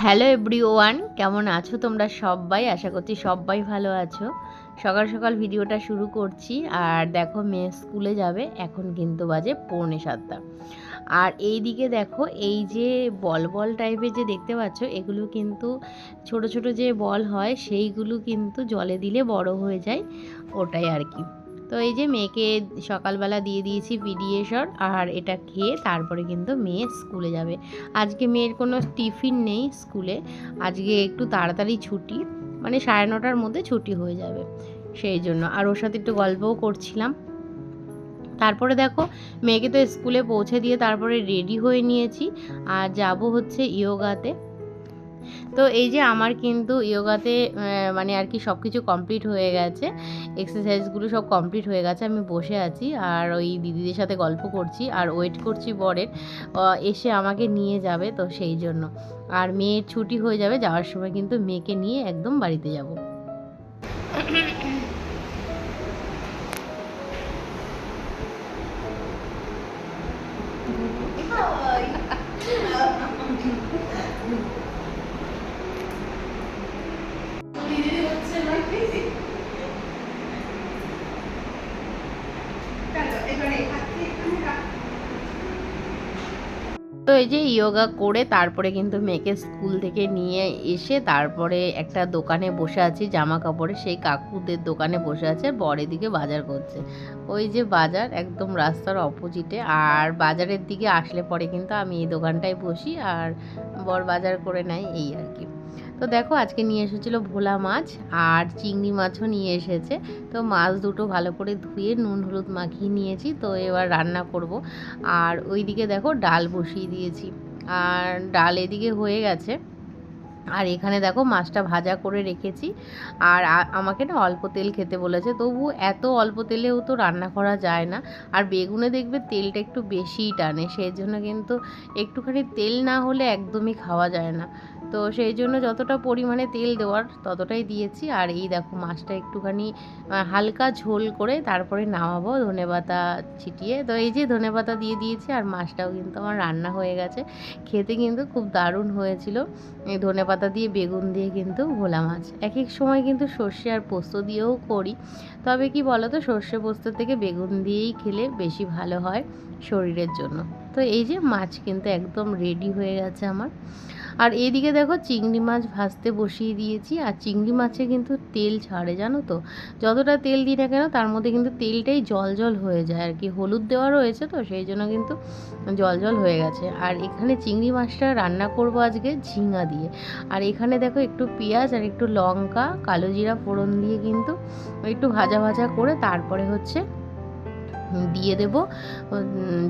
Hello every one কেমন আছো তোমরা সবাই? আশা করছি সবাই ভালো আছো। সকাল সকাল ভিডিওটা শুরু করছি, আর দেখো মেয়ে স্কুলে যাবে, এখন কিন্তু বাজে পৌনে সাতটা। আর এই দিকে দেখো, এই যে বল বল টাইপের যে দেখতে পাচ্ছ, এগুলো কিন্তু ছোট ছোট যে বল হয়, সেইগুলো কিন্তু জলে দিলে বড় হয়ে যায়, ওটাই আর কি। তো এই যে মেয়েকে সকালবেলা দিয়ে দিয়েছি পিডিএসর আর এটা খেয়ে তারপরে কিন্তু মেয়ে স্কুলে যাবে। আজকে মেয়ের কোনো টিফিন নেই স্কুলে, আজকে একটু তাড়াতাড়ি ছুটি মানে সাড়ে নটার মধ্যে ছুটি হয়ে যাবে সেই জন্য। আর ওর সাথে একটু গল্পও করছিলাম। তারপরে দেখো, মেয়েকে তো স্কুলে পৌঁছে দিয়ে তারপরে রেডি হয়ে নিয়েছি। আর যাব হচ্ছে ইয়োগাতে। তো এই যে আমার কিন্তু ইয়োগাতে মানে আর কি সব কিছু কমপ্লিট হয়ে গেছে। এক্সারসাইজগুলো সব কমপ্লিট হয়ে গেছে, আমি বসে আছি আর ওই দিদিদের সাথে গল্প করছি আর ওয়েট করছি বরের এসে আমাকে নিয়ে যাবে তো সেই জন্য। আর মেয়ের ছুটি হয়ে যাবে, যাওয়ার সময় কিন্তু মেয়েকে নিয়ে একদম বাড়িতে যাব। তো এই যে ইয়োগা করে তারপরে কিন্তু মেয়েকে স্কুল থেকে নিয়ে এসে তারপরে একটা দোকানে বসে আছি জামা কাপড়ে সেই কাকুদের দোকানে বসে আছে বর এদিকে বাজার করছে। ওই যে বাজার, একদম রাস্তার অপোজিটে আর বাজারের দিকে আসলে পরে কিন্তু আমি এই দোকানটায় বসি, আর বর বাজার করে নেয়, এই আর কি। তো দেখো, আজকে নিয়ে এসেছিল ভোলা মাছ আর চিংড়ি মাছও নিয়ে এসেছে। তো মাছ দুটো ভালো করে ধুয়ে নুন, হলুদ মাখিয়ে নিয়েছি। তো এবার রান্না করব। আর ওইদিকে দেখো, ডাল বসিয়ে দিয়েছি। আর ডাল এদিকে হয়ে গেছে। আর এখানে দেখো, মাছটা ভাজা করে রেখেছি। আর আমাকে না অল্প তেল খেতে বলেছে। তবু এত অল্প তেলেও তো রান্না করা যায় না। আর বেগুনে দেখবে তেলটা একটু বেশিই টানে। সেই জন্য কিন্তু একটুখানি তেল না হলে একদমই খাওয়া যায় না। তো সেই জন্য যতটা পরিমাণে তেল দেওয়ার ততটাই দিয়েছি। আর এই দেখো মাছটা একটুখানি হালকা ঝোল করে তারপরে নামাবো ধনেপাতা ছিটিয়ে। তো এই যে ধনেপাতা দিয়ে দিয়েছি আর মাছটাও কিন্তু আমার রান্না হয়ে গেছে। খেতে কিন্তু খুব দারুণ হয়েছিল। এই ধনেপাতা দিয়ে বেগুন দিয়ে কিন্তু ভোলা মাছ। এক এক সময় কিন্তু সর্ষে আর পোস্ত দিয়েও করি। তবে কি বলো তো সর্ষে পোস্ত থেকে বেগুন দিয়েই খেলে বেশি ভালো হয় শরীরের জন্য। তো এই যে মাছ কিন্তু একদম রেডি হয়ে গেছে আমার। আর এদিকে দেখো চিংড়ি মাছ ভাজতে বসিয়ে দিয়েছি, আর চিংড়ি মাছে কিন্তু তেল ছাড়ে, জানো তো? যতটা তেল দিই না কেন তার মধ্যে কিন্তু তেলটাই জল জল হয়ে যায়, আর কি হলুদ দেওয়া রয়েছে তো, সেই জন্য কিন্তু জল জল হয়ে গেছে। আর এখানে চিংড়ি মাছটা রান্না করব আজকে ঝিঙা দিয়ে। আর এখানে দেখো একটু পেঁয়াজ আর একটু লঙ্কা, কালো জিরা ফোড়ন দিয়ে কিন্তু একটু ভাজা ভাজা করে তারপরে হচ্ছে দিয়ে দেব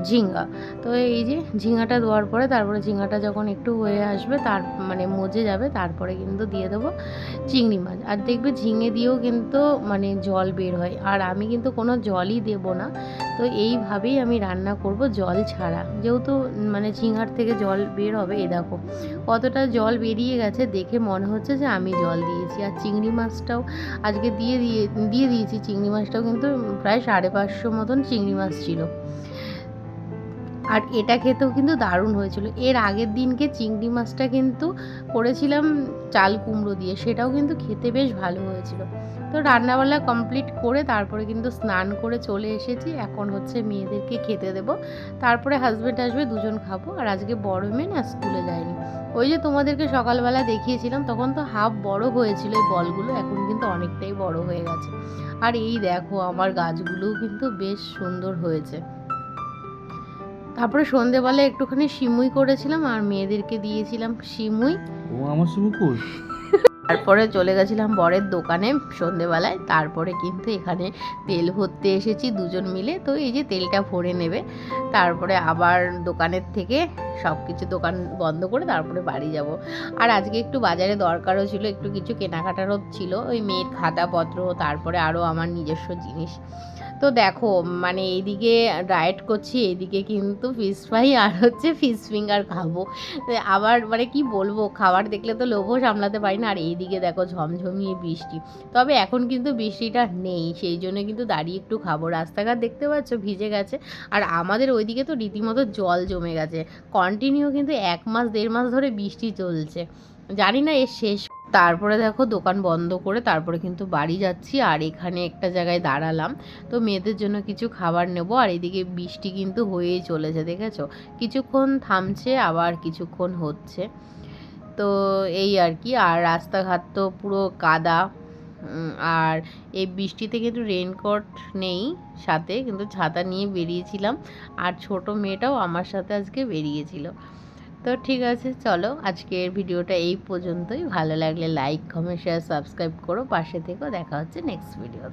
ঝিঙ্গা। তো এই যে ঝিঙ্গাটা দেওয়ার পরে, তারপরে ঝিঙ্গাটা যখন একটু হয়ে আসবে, তার মানে মজে যাবে, তারপরে কিন্তু দিয়ে দেবো চিংড়ি মাছ। আর দেখবে ঝিঙে দিয়েও কিন্তু মানে জল বের হয়। আর আমি কিন্তু কোনো জলই দেব না। তো এইভাবেই আমি রান্না করব জল ছাড়া। যেহেতু মানে ঝিঙার থেকে জল বের হবে এ দেখো। কতটা জল বেরিয়ে গেছে, দেখে মনে হচ্ছে যে আমি জল দিয়েছি। আর চিংড়ি মাছটাও আজকে দিয়ে দিয়ে দিয়ে দিয়েছি। চিংড়ি মাছটাও কিন্তু প্রায় সাড়ে পাঁচশো মতন চিংড়ি মাছ ছিল। আর এটা খেতেও কিন্তু দারুণ হয়েছিল। এর আগের দিনকে চিংড়ি মাছটা কিন্তু করেছিলাম চাল কুমড়ো দিয়ে, সেটাও কিন্তু খেতে বেশ ভালো হয়েছিল। তো রান্নাবান্না কমপ্লিট করে তারপরে কিন্তু স্নান করে চলে এসেছি। এখন হচ্ছে মেয়েদেরকে খেতে দেবো। তারপরে হাজব্যান্ড আসবে, দুজন খাব। আর আজকে বড় মেয়ে না স্কুলে যায়নি। ওই যে তোমাদেরকে সকালবেলা দেখিয়েছিলাম, তখন তো হাফ বড় হয়েছিল এই বলগুলো। এখন কিন্তু অনেকটাই বড় হয়ে গেছে। আর এই দেখো, আমার গাছগুলোও কিন্তু বেশ সুন্দর হয়েছে। তারপরে সন্ধেবেলা একটুখানি সিমুই করেছিলাম আর মেয়েদেরকে দিয়েছিলাম সিমুই। ও, আমার শুভ তারপরে চলে গেছিলাম বরের দোকানে সন্ধেবেলায়। তারপরে কিন্তু এখানে তেল ভরতে এসেছি দুজন মিলে। তো এই যে তেলটা ভরে নেবে, তারপরে আবার দোকানের থেকে সব কিছু দোকান বন্ধ করে তারপরে বাড়ি যাব। আর আজকে একটু বাজারে দরকারও ছিল, একটু কিছু কেনাকাটারও ছিল। ওই মেয়ের খাতাপত্র, তারপরে আরও আমার নিজস্ব জিনিস। তো দেখো মানে এইদিকে ডায়েট করছি, এইদিকে কিন্তু ফিশ ফ্রাই আর হচ্ছে ফিশ ফিঙ্গার খাব। আবার মানে কি বলব, খাবার দেখলে তো লোভও সামলাতে পারি না, আর এইদিকে দেখো ঝমঝমিয়ে বৃষ্টি। তবে এখন কিন্তু বৃষ্টিটা নেই, সেই জন্য কিন্তু দাঁড়িয়ে একটু খাব। রাস্তাঘাট দেখতে পাচ্ছ, ভিজে গেছে। আর আমাদের ওইদিকে তো রীতিমতো জল জমে গেছে। কন্টিনিউ কিন্তু এক মাস, দেড় মাস ধরে বৃষ্টি চলছে। জানি না এর শেষ তারপরে দেখো দোকান বন্ধ করে তারপরে কিন্তু বাড়ি যাচ্ছি আর এখানে একটা জায়গায় দাঁড়ালাম। তো মেয়েদের জন্য কিছু খাবার নেব আর এদিকে বৃষ্টি কিন্তু হয়েই চলেছে, দেখেছ? কিছুক্ষণ থামছে, আবার কিছুক্ষণ হচ্ছে। তো এই আর কি, আর রাস্তাঘাট তো পুরো কাদা আর এই বৃষ্টিতে কিন্তু রেনকোট নেই সাথে, কিন্তু ছাতা নিয়ে বেরিয়েছিলাম। আর ছোট মেয়েটাও আমার সাথে আজকে বেরিয়েছিল। তো ঠিক আছে, চলো আজকের ভিডিওটা এই পর্যন্তই। ভালো লাগলে লাইক কমেন্ট শেয়ার সাবস্ক্রাইব করো। পাশে থেকেও দেখা হচ্ছে নেক্সট ভিডিও